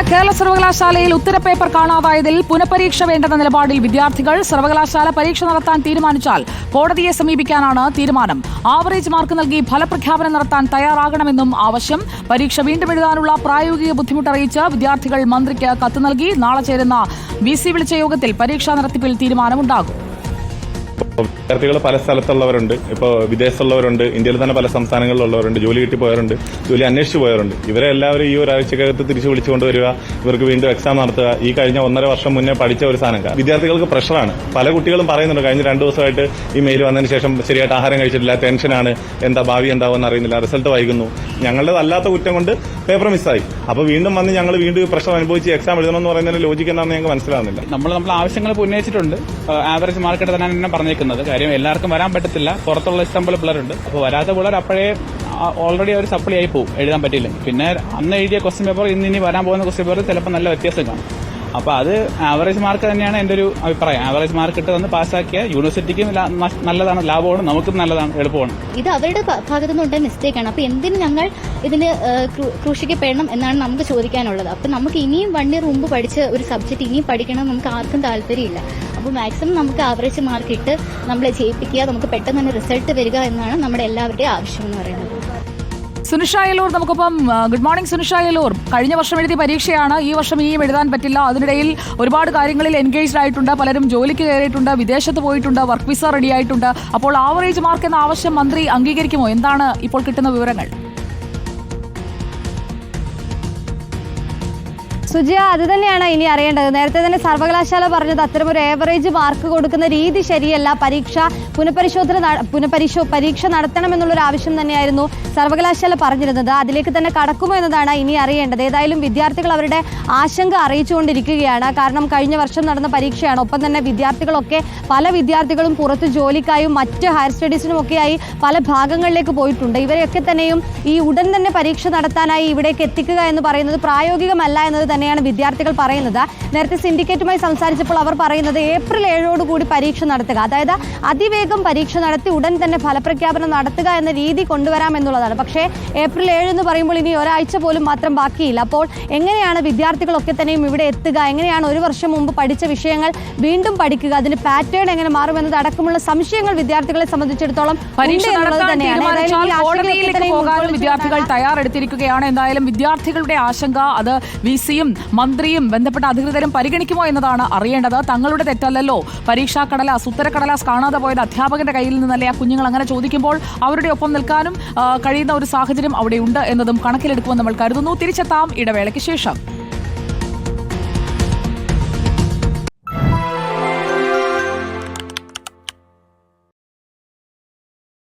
കേരള സർവകലാശാലയിൽ ഉത്തരപേപ്പർ കാണാതായതിൽ പുനഃപരീക്ഷ വേണ്ടെന്ന നിലപാടിൽ വിദ്യാർത്ഥികൾ സർവകലാശാല പരീക്ഷ നടത്താൻ തീരുമാനിച്ചാൽ കോടതിയെ സമീപിക്കാനാണ് തീരുമാനം. ആവറേജ് മാർക്ക് നൽകി ഫലപ്രഖ്യാപനം നടത്താൻ തയ്യാറാകണമെന്നും ആവശ്യം. പരീക്ഷ വീണ്ടും എഴുതാനുള്ള പ്രായോഗിക ബുദ്ധിമുട്ടറിയിച്ച് വിദ്യാർത്ഥികൾ മന്ത്രിക്ക് കത്ത് നൽകി നാളെ ചേരുന്ന വി വിളിച്ച യോഗത്തിൽ പരീക്ഷാ നടത്തിപ്പിൽ തീരുമാനമുണ്ടാകും. വിദ്യാർത്ഥികൾ പല സ്ഥലത്തുള്ളവരുണ്ട്. ഇപ്പോൾ വിദേശത്തുള്ളവരുണ്ട് ഇന്ത്യയിൽ തന്നെ പല സംസ്ഥാനങ്ങളിലുള്ളവരുണ്ട് ജോലി കിട്ടി പോയവരുണ്ട് ജോലി അന്വേഷിച്ച് പോയവരുണ്ട്. ഇവരെ എല്ലാവരും ഈ ഒരാഴ്ചക്കകത്ത് തിരിച്ചു വിളിച്ചുകൊണ്ട് വരിക ഇവർക്ക് വീണ്ടും എക്സാം നടത്തുക. ഈ കഴിഞ്ഞ ഒന്നര വർഷം മുന്നേ പഠിച്ച ഒരു സാധനം വിദ്യാർത്ഥികൾക്ക് പ്രഷറാണ് പല കുട്ടികളും പറയുന്നുണ്ട് കഴിഞ്ഞ രണ്ട് ദിവസമായിട്ട് ഈ മെയിൽ വന്നതിന് ശേഷം ശരിയായിട്ട് ആഹാരം കഴിച്ചിട്ടില്ല ടെൻഷനാണ് എന്താ ഭാവി എന്താവുമെന്ന് അറിയുന്നില്ല റിസൾട്ട് വൈകുന്നു. ഞങ്ങളുടെ അല്ലാത്ത കുറ്റം കൊണ്ട് പേപ്പർ മിസ്സായി അപ്പോൾ വീണ്ടും വന്ന് ഞങ്ങൾ വീണ്ടും പ്രഷർ അനുഭവിച്ച് എക്സാം എഴുതണമെന്ന് പറയുന്നതിന് ലോജിക്ക് എന്താണെന്ന് ഞങ്ങൾക്ക് മനസ്സിലാവുന്നില്ല. നമ്മൾ നമ്മൾ ആവശ്യങ്ങൾ ഉന്നയിച്ചിട്ടുണ്ട്. ആവറേജ് മാർക്കറ്റ് തന്നെ പറഞ്ഞേക്കുന്നത്. കാര്യം എല്ലാവർക്കും വരാൻ പറ്റത്തില്ല. പുറത്തുള്ള ഇഷ്ടം പോലെ പിള്ളേരുണ്ട്. അപ്പോൾ വരാത്ത പിള്ളേർ അപ്പോഴേ ഓൾറെഡി അവർ സപ്ലൈ ആയി പോകും എഴുതാൻ പറ്റില്ല പിന്നെ അന്ന് എഴുതിയ ക്വസ്റ്റ്യൻ പേപ്പർ ഇന്ന് ഇനി വരാൻ പോകുന്ന ക്വസ്റ്റ്യൻ പേപ്പർ ചിലപ്പോൾ നല്ല വ്യത്യാസം കാണും. അപ്പോൾ അത് ആവറേജ് മാർക്ക് തന്നെയാണ് എന്റെ ഒരു അഭിപ്രായം. ആവറേജ് മാർക്ക് ഇട്ട് തന്ന് പാസ്സാക്കിയ യൂണിവേഴ്സിറ്റിക്കും നല്ലതാണ് ലാഭമാണ് നമുക്കും നല്ലതാണ് എളുപ്പമാണ്. ഇത് അവരുടെ ഭാഗത്തു നിന്നുണ്ടായ മിസ്റ്റേക്ക് ആണ്. അപ്പൊ എന്തിന് ഞങ്ങൾ ഇതിന് ക്രൂശിക്കപ്പെടണം എന്നാണ് നമുക്ക് ചോദിക്കാനുള്ളത്. അപ്പൊ നമുക്ക് ഇനിയും വൺ ഇയർ മുമ്പ് പഠിച്ച ഒരു സബ്ജക്ട് ഇനിയും പഠിക്കണം നമുക്ക് ആർക്കും താല്പര്യമില്ല. അപ്പോൾ മാക്സിമം നമുക്ക് ആവറേജ് മാർക്ക് ഇട്ട് നമ്മളെ ജയിപ്പിക്കുക നമുക്ക് പെട്ടെന്ന് തന്നെ റിസൾട്ട് വരിക എന്നാണ് നമ്മുടെ എല്ലാവരുടെയും ആവശ്യം എന്ന് പറയുന്നത്. സുനിഷ അയലൂർ നമുക്കൊപ്പം ഗുഡ് മോർണിംഗ് സുനിഷ കഴിഞ്ഞ വർഷം എഴുതിയ പരീക്ഷയാണ്. ഈ വർഷം ഇനിയും എഴുതാൻ പറ്റില്ല. അതിനിടയിൽ ഒരുപാട് കാര്യങ്ങളിൽ എൻഗേജ്ഡ് ആയിട്ടുണ്ട്. പലരും ജോലിക്ക് കയറിയിട്ടുണ്ട്. വിദേശത്ത് പോയിട്ടുണ്ട്. വർക്ക് വിസ റെഡി ആയിട്ടുണ്ട്. അപ്പോൾ ആവറേജ് മാർക്ക് എന്ന ആവശ്യം മന്ത്രി അംഗീകരിക്കുമോ? എന്താണ് ഇപ്പോൾ കിട്ടുന്ന വിവരങ്ങൾ? സുജിയ അത് തന്നെയാണ് ഇനി അറിയേണ്ടത്. നേരത്തെ തന്നെ സർവകലാശാല പറഞ്ഞത് ഒരു ഏവറേജ് മാർക്ക് കൊടുക്കുന്ന രീതി ശരിയല്ല. പരീക്ഷ പുനഃപരിശോധന പുനഃപരിശോ പരീക്ഷ നടത്തണമെന്നുള്ളൊരു ആവശ്യം തന്നെയായിരുന്നു സർവകലാശാല പറഞ്ഞിരുന്നത്. അതിലേക്ക് തന്നെ കടക്കുമോ എന്നതാണ് ഇനി അറിയേണ്ടത്. ഏതായാലും വിദ്യാർത്ഥികൾ അവരുടെ ആശങ്ക അറിയിച്ചുകൊണ്ടിരിക്കുകയാണ്. കാരണം കഴിഞ്ഞ വർഷം നടന്ന പരീക്ഷയാണ്. ഒപ്പം തന്നെ വിദ്യാർത്ഥികളൊക്കെ പല വിദ്യാർത്ഥികളും പുറത്ത് ജോലിക്കായും മറ്റ് ഹയർ സ്റ്റഡീസിനും ഒക്കെയായി പല ഭാഗങ്ങളിലേക്ക് പോയിട്ടുണ്ട്. ഇവരെയൊക്കെ തന്നെയും ഈ ഉടൻ തന്നെ പരീക്ഷ നടത്താനായി ഇവിടേക്ക് എത്തിക്കുക എന്ന് പറയുന്നത് പ്രായോഗികമല്ല എന്നത് തന്നെയാണ് വിദ്യാർത്ഥികൾ പറയുന്നത്. നേരത്തെ സിൻഡിക്കേറ്റുമായി സംസാരിച്ചപ്പോൾ അവർ പറയുന്നത് ഏപ്രിൽ ഏഴോടുകൂടി പരീക്ഷ നടത്തുക. അതായത് അതിവേഗം പരീക്ഷ നടത്തി ഉടൻ തന്നെ ഫലപ്രഖ്യാപനം നടത്തുക എന്ന രീതി കൊണ്ടുവരാമെന്നുള്ളതാണ് പക്ഷേ ഏപ്രിൽ ഏഴ് എന്ന് പറയുമ്പോൾ ഇനി ഒരാഴ്ച പോലും മാത്രം ബാക്കിയില്ല. അപ്പോൾ എങ്ങനെയാണ് വിദ്യാർത്ഥികളൊക്കെ തന്നെയും ഇവിടെ എത്തുക? എങ്ങനെയാണ് ഒരു വർഷം മുമ്പ് പഠിച്ച വിഷയങ്ങൾ വീണ്ടും പഠിക്കുക? അതിന് പാറ്റേൺ എങ്ങനെ മാറുമെന്നത് അടക്കമുള്ള സംശയങ്ങൾ വിദ്യാർത്ഥികളെ സംബന്ധിച്ചിടത്തോളം വിദ്യാർത്ഥികൾ തയ്യാറെടുത്തിരിക്കുകയാണ്. എന്തായാലും വിദ്യാർത്ഥികളുടെ ആശങ്ക അത് വി സിയും മന്ത്രിയും ബന്ധപ്പെട്ട അധികൃതരും പരിഗണിക്കുമോ എന്നതാണ് അറിയേണ്ടത്. തങ്ങളുടെ തെറ്റല്ലല്ലോ. പരീക്ഷാ കടലാസ് ഉത്തരക്കടലാസ് കാണാതെ പോയത് അധ്യാപകന്റെ കയ്യിൽ നിന്നല്ലേ ആ കുഞ്ഞുങ്ങൾ അങ്ങനെ ചോദിക്കുമ്പോൾ അവരുടെ ഒപ്പം നിൽക്കാനും കഴിയുന്ന ഒരു സാഹചര്യം അവിടെയുണ്ട് എന്നതും കണക്കിലെടുക്കുമെന്ന് നമ്മൾ കരുതുന്നു. തിരിച്ചെത്താം ഇടവേളയ്ക്ക് ശേഷം.